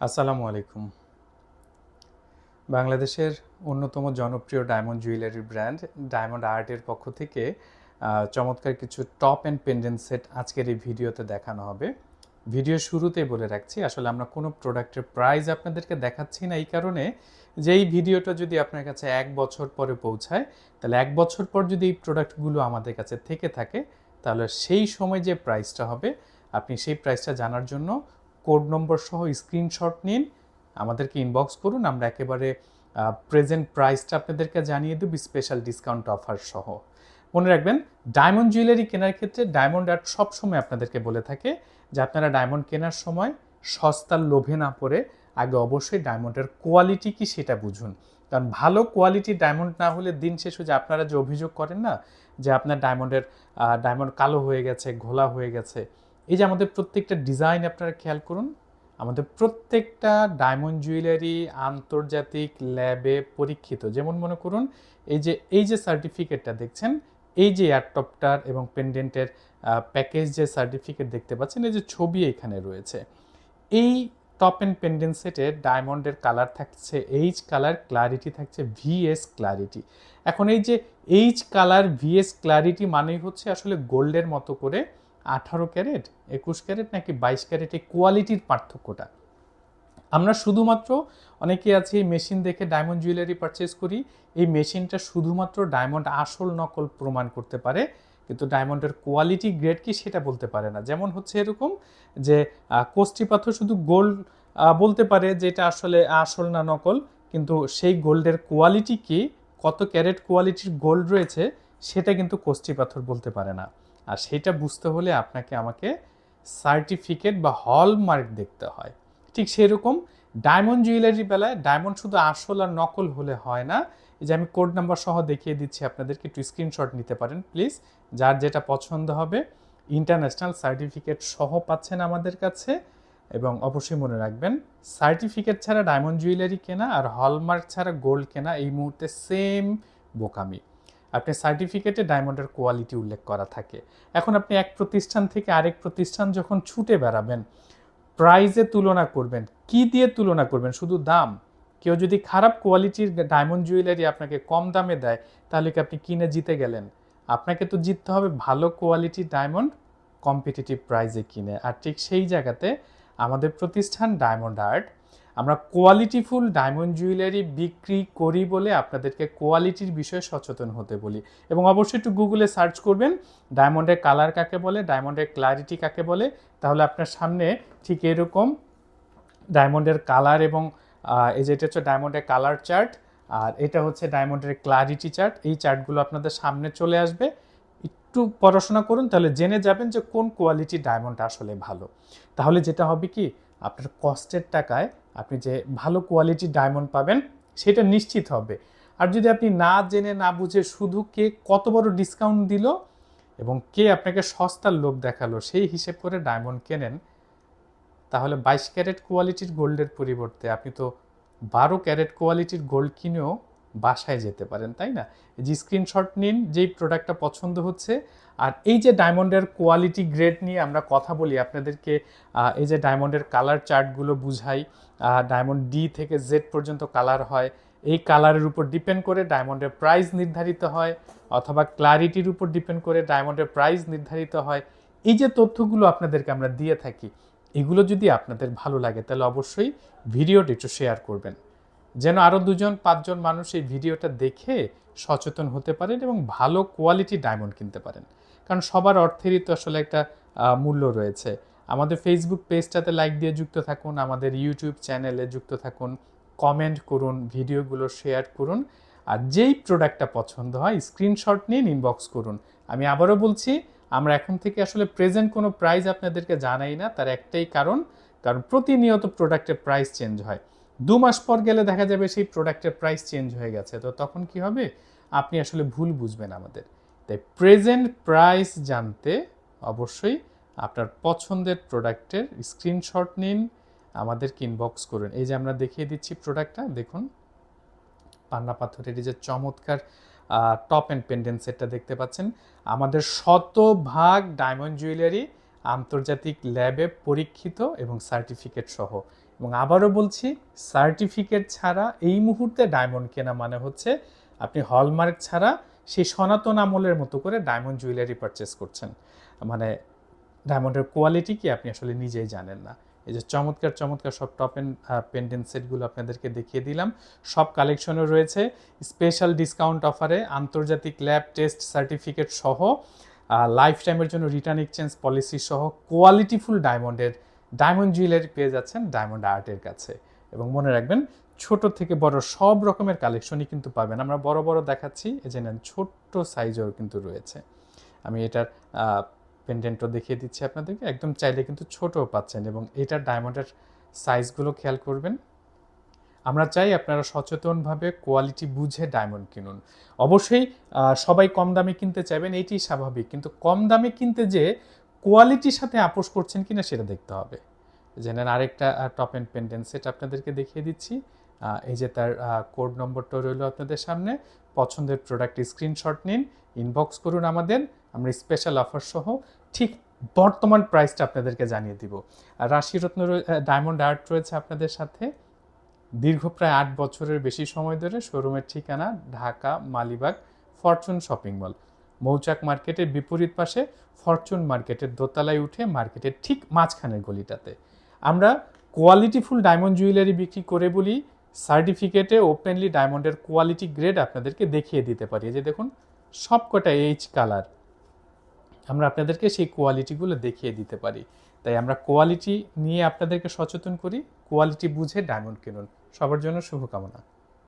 আসসালামু আলাইকুম। বাংলাদেশের অন্যতম জনপ্রিয় ডায়মন্ড জুয়েলারি ব্র্যান্ড ডায়মন্ড আর্টের পক্ষ থেকে চমৎকার কিছু টপ অ্যান্ড পেন্ডেন্ট সেট আজকের এই ভিডিওতে দেখানো হবে। ভিডিও শুরুতেই বলে রাখছি, আসলে আমরা কোনো প্রোডাক্টের প্রাইস আপনাদেরকে দেখাচ্ছি না এই কারণে যে এই ভিডিওটা যদি আপনার কাছে এক বছর পরে পৌঁছায়, তাহলে এক বছর পর যদি এই প্রোডাক্টগুলো আমাদের কাছে থেকে থাকে, তাহলে সেই সময় যে প্রাইসটা হবে, আপনি সেই প্রাইসটা জানার জন্য কোড নম্বর সহ স্ক্রিনশট নিন, আমাদেরকে ইনবক্স করুন, আমরা একেবারে প্রেজেন্ট প্রাইসটা আপনাদেরকে জানিয়ে দেব স্পেশাল ডিসকাউন্ট অফার সহ। মনে রাখবেন ডায়মন্ড জুয়েলারি কেনার ক্ষেত্রে ডায়মন্ড আর্ট সবসময় আপনাদেরকে বলে থাকে যে আপনারা ডায়মন্ড কেনার সময় সস্তার লোভে না পড়ে আগে অবশ্যই ডায়মন্ডের কোয়ালিটি কি সেটা বুঝুন। কারণ ভালো কোয়ালিটির ডায়মন্ড না হলে দিন শেষে যে আপনারা যে অভিযোগ করেন না, যে আপনার ডায়মন্ডের ডায়মন্ড কালো হয়ে গেছে, ঘোলা হয়ে গেছে এই যে আমাদের প্রত্যেকটা ডিজাইন আপনারা খেয়াল করুন, আমাদের প্রত্যেকটা ডায়মন্ড জুয়েলারি আন্তর্জাতিক ল্যাবে পরীক্ষিত। যেমন মনে করুন, এই যে এই যে সার্টিফিকেটটা দেখছেন, এই যে এয়ারটপটার এবং পেন্ডেন্টের প্যাকেজ যে সার্টিফিকেট দেখতে পাচ্ছেন, এই যে ছবি এখানে রয়েছে। এই টপ অ্যান্ড পেন্ডেন্ট সেটে ডায়মন্ডের কালার থাকছে এইচ কালার ক্লারিটি থাকছে ভিএস ক্লারিটি এখন এই যে এইচ কালার ভিএস ক্লারিটি মানেই হচ্ছে আসলে গোল্ডের মতো করে আঠারো ক্যারেট, একুশ ক্যারেট নাকি বাইশ ক্যারেট এই কোয়ালিটির পার্থক্যটা। আমরা শুধুমাত্র অনেকে আছে এই মেশিন দেখে ডায়মন্ড জুয়েলারি পারচেস করি, এই মেশিনটা শুধুমাত্র ডায়মন্ড আসল নকল প্রমাণ করতে পারে, কিন্তু ডায়মন্ডের কোয়ালিটি গ্রেড কি সেটা বলতে পারে না। যেমন হচ্ছে এরকম যে কোষ্টি পাথর শুধু গোল্ড বলতে পারে যে এটা আসলে আসল না নকল, কিন্তু সেই গোল্ডের কোয়ালিটি কি, কত ক্যারেট কোয়ালিটির গোল্ড রয়েছে সেটা কিন্তু কোষ্টি পাথর বলতে পারে না। আর সেটা বুঝতে হলে আপনাকে আমাকে সার্টিফিকেট বা হলমার্ক দেখতে হয়। ঠিক সেরকম ডায়মন্ড জুয়েলারি বেলায় ডায়মন্ড শুধু আসল আর নকল হলে হয় না। এই যে আমি কোড নাম্বার সহ দেখিয়ে দিচ্ছি, আপনাদেরকে একটু স্ক্রিনশট নিতে পারেন প্লিজ যার যেটা পছন্দ হবে ইন্টারন্যাশনাল সার্টিফিকেট সহ পাচ্ছেন আমাদের কাছে। এবং অবশ্যই মনে রাখবেন সার্টিফিকেট ছাড়া ডায়মন্ড জুয়েলারি কেনা আর হলমার্ক ছাড়া গোল্ড কেনা এই মুহূর্তে সেম বোকামি। আপনি সার্টিফিকেটে ডায়মন্ডের কোয়ালিটি উল্লেখ করা থাকে। এখন আপনি এক প্রতিষ্ঠান থেকে আরেক প্রতিষ্ঠান যখন ছুটে বেড়াবেন প্রাইজে তুলনা করবেন, কি দিয়ে তুলনা করবেন? শুধু দাম? কেউ যদি খারাপ কোয়ালিটির ডায়মন্ড জুয়েলারি আপনাকে কম দামে দেয়, তাহলে কি আপনি কিনে জিতে গেলেন? আপনাকে তো জিততে হবে ভালো কোয়ালিটির ডায়মন্ড কম্পিটিটিভ প্রাইজে কিনে। আর ঠিক সেই জায়গাতে আমাদের প্রতিষ্ঠান ডায়মন্ড আর্ট আমরা কোয়ালিটিফুল ডায়মন্ড জুয়েলারি বিক্রি করি বলে আপনাদেরকে কোয়ালিটির বিষয়ে সচেতন হতে বলি। এবং অবশ্যই একটু গুগলে সার্চ করবেন ডায়মন্ডের কালার কাকে বলে ডায়মন্ডের ক্লারিটি কাকে বলে, তাহলে আপনার সামনে ঠিক এরকম ডায়মন্ডের কালার এবং এই যেটা হচ্ছে ডায়মন্ডের কালার চার্ট আর এটা হচ্ছে ডায়মন্ডের ক্লারিটি চার্ট এই চার্টগুলো আপনাদের সামনে চলে আসবে। একটু পড়াশোনা করুন, তাহলে জেনে যাবেন যে কোন কোয়ালিটি ডায়মন্ড আসলে ভালো। তাহলে যেটা হবে কি, আপনার কষ্টের টাকায় আপনি যে ভালো কোয়ালিটির ডায়মন্ড পাবেন, সেটা নিশ্চিত হবে। আর যদি আপনি না জেনে, না বুঝে শুধু কে কত বড় ডিসকাউন্ট দিল এবং কে আপনাকে সস্তার লোভ দেখাল, সেই হিসেব করে ডায়মন্ড কেনেন, তাহলে বাইশ ক্যারেট কোয়ালিটির গোল্ডের পরিবর্তে আপনি তো বারো ক্যারেট কোয়ালিটির গোল্ড কিনেও বাসায় যেতে পারেন, তাই না? যে স্ক্রিনশট নিন, যেই প্রোডাক্টটা পছন্দ হচ্ছে। আর এই যে ডায়মন্ডের কোয়ালিটি গ্রেড নিয়ে আমরা কথা বলি, আপনাদেরকে এই যে ডায়মন্ডের কালার চার্টগুলো বুঝাই ডায়মন্ড ডি থেকে জেড পর্যন্ত কালার হয়, এই কালারের উপর ডিপেন্ড করে ডায়মন্ডের প্রাইস নির্ধারিত হয়, অথবা ক্লারিটির উপর ডিপেন্ড করে ডায়মন্ডের প্রাইস নির্ধারিত হয়। এই যে তথ্যগুলো আপনাদেরকে আমরা দিয়ে থাকি, এগুলো যদি আপনাদের ভালো লাগে, তাহলে অবশ্যই ভিডিওটি একটু শেয়ার করবেন। যেন আরও দুজন, পাঁচজন মানুষ এই ভিডিওটা দেখে সচেতন হতে পারেন এবং ভালো কোয়ালিটি ডায়মন্ড কিনতে পারেন। কারণ সবার অর্থেরই তো আসলে একটা মূল্য রয়েছে। আমাদের ফেসবুক পেজটাতে লাইক দিয়ে যুক্ত থাকুন, আমাদের ইউটিউব চ্যানেলে যুক্ত থাকুন কমেন্ট করুন, ভিডিওগুলো শেয়ার করুন। আর যেই প্রোডাক্টটা পছন্দ হয় স্ক্রিনশট নিয়ে ইনবক্স করুন। আমি আবারও বলছি, আমরা এখন থেকে আসলে প্রেজেন্ট কোনো প্রাইস আপনাদেরকে জানাই না, তার একটাই কারণ কারণ প্রতিনিয়ত প্রোডাক্টের প্রাইস চেঞ্জ হয়। দু মাস পর গেলে দেখা যাবে সেই প্রোডাক্টের প্রাইস চেঞ্জ হয়ে গেছে। তো তখন কি হবে? আপনি আসলে ভুল বুঝবেন আমাদের। তাই প্রেজেন্ট প্রাইস জানতে অবশ্যই আপনার পছন্দের প্রোডাক্টের স্ক্রিনশট নিন, আমাদেরকে ইনবক্স করুন। এই যে আমরা দেখিয়ে দিচ্ছি প্রোডাক্টটা দেখুন। পান্না পাথরের যে চমৎকার টপ অ্যান্ড পেন্ডেন্ট সেটটা দেখতে পাচ্ছেন। আমাদের শতভাগ ডায়মন্ড জুয়েলারি আন্তর্জাতিক ল্যাবে পরীক্ষিত এবং সার্টিফিকেট সহ। এবং আবারও বলছি সার্টিফিকেট ছাড়া এই মুহূর্তে ডায়মন্ড কেনা মানে হচ্ছে আপনি হলমার্ক ছাড়া সেই সনাতন আমলের মতো করে ডায়মন্ড জুয়েলারি পারচেস করছেন। মানে ডায়মন্ডের কোয়ালিটি কি আপনি আসলে নিজেই জানেন না। এই যে চমৎকার চমৎকার সব টপ এন্ড পেন্ডেন্ট সেটগুলো আপনাদেরকে দেখিয়ে দিলাম। সব কালেকশনও রয়েছে। স্পেশাল ডিসকাউন্ট অফারে আন্তর্জাতিক ল্যাব টেস্ট সার্টিফিকেট সহ লাইফ টাইমের জন্য রিটার্ন এক্সচেঞ্জ পলিসি সহ কোয়ালিটিফুল ডায়মন্ডের ডায়মন্ড জুয়েলারি পেয়ে যাচ্ছেন ডায়মন্ড আর্টের কাছে। এবং মনে রাখবেন, ছোট থেকে বড় সব রকমের কালেকশনই কিন্তু পাবেন। আমরা বড় বড় দেখাচ্ছি, এই যে নেন, ছোট্ট সাইজও কিন্তু রয়েছে। আমি এটার পেন্ডেন্টও দেখিয়ে দিচ্ছি আপনাদেরকে। একদম চাইলে কিন্তু ছোটও পাচ্ছেন এবং এটার ডায়মন্ডের সাইজগুলো খেয়াল করবেন। আমরা চাই আপনারা সচেতনভাবে কোয়ালিটি বুঝে ডায়মন্ড কিনুন। অবশ্যই সবাই কম দামে কিনতে চাইবেন এটি স্বাভাবিক। কিন্তু কম দামে কিনতে যে কোয়ালিটির সাথে আপোষ করছেন কিনা সেটা দেখতে হবে। জেনার আরেকটা টপ এন্ড পেন্ডেন্ট সেট আপনাদেরকে দেখিয়ে দিচ্ছি। এই যে তার কোড নম্বরটা রইল আপনাদের সামনে। পছন্দের প্রোডাক্ট স্ক্রিনশট নিন ইনবক্স করুন আমাদের, আমরা স্পেশাল অফার সহ ঠিক বর্তমান প্রাইসটা আপনাদেরকে জানিয়ে দিব। আর রাশিরত্ন ডায়মন্ড আর্ট রয়েছে আপনাদের সাথে। দীর্ঘ প্রায় আট বছরের বেশি সময় ধরে শোরুমের ঠিকানা, Dhaka, Malibagh fortune shopping mall Mouchak মার্কেটের বিপরীত পাশে ফরচুন মার্কেটের দোতলায় উঠে মার্কেটের ঠিক মাঝখানের গলিটাতে। আমরা কোয়ালিটিফুল ডায়মন্ড জুয়েলারি বিক্রি করে বলি, সার্টিফিকেটে ওপেনলি ডায়মন্ডের কোয়ালিটি গ্রেড আপনাদেরকে দেখিয়ে দিতে পারি। যে দেখুন, সবকটা এইচ কালার। আমরা আপনাদেরকে সেই কোয়ালিটিগুলো দেখিয়ে দিতে পারি। তাই আমরা কোয়ালিটি নিয়ে আপনাদেরকে সচেতন করি, কোয়ালিটি বুঝে ডায়মন্ড কিনুন। সবার জন্য শুভকামনা।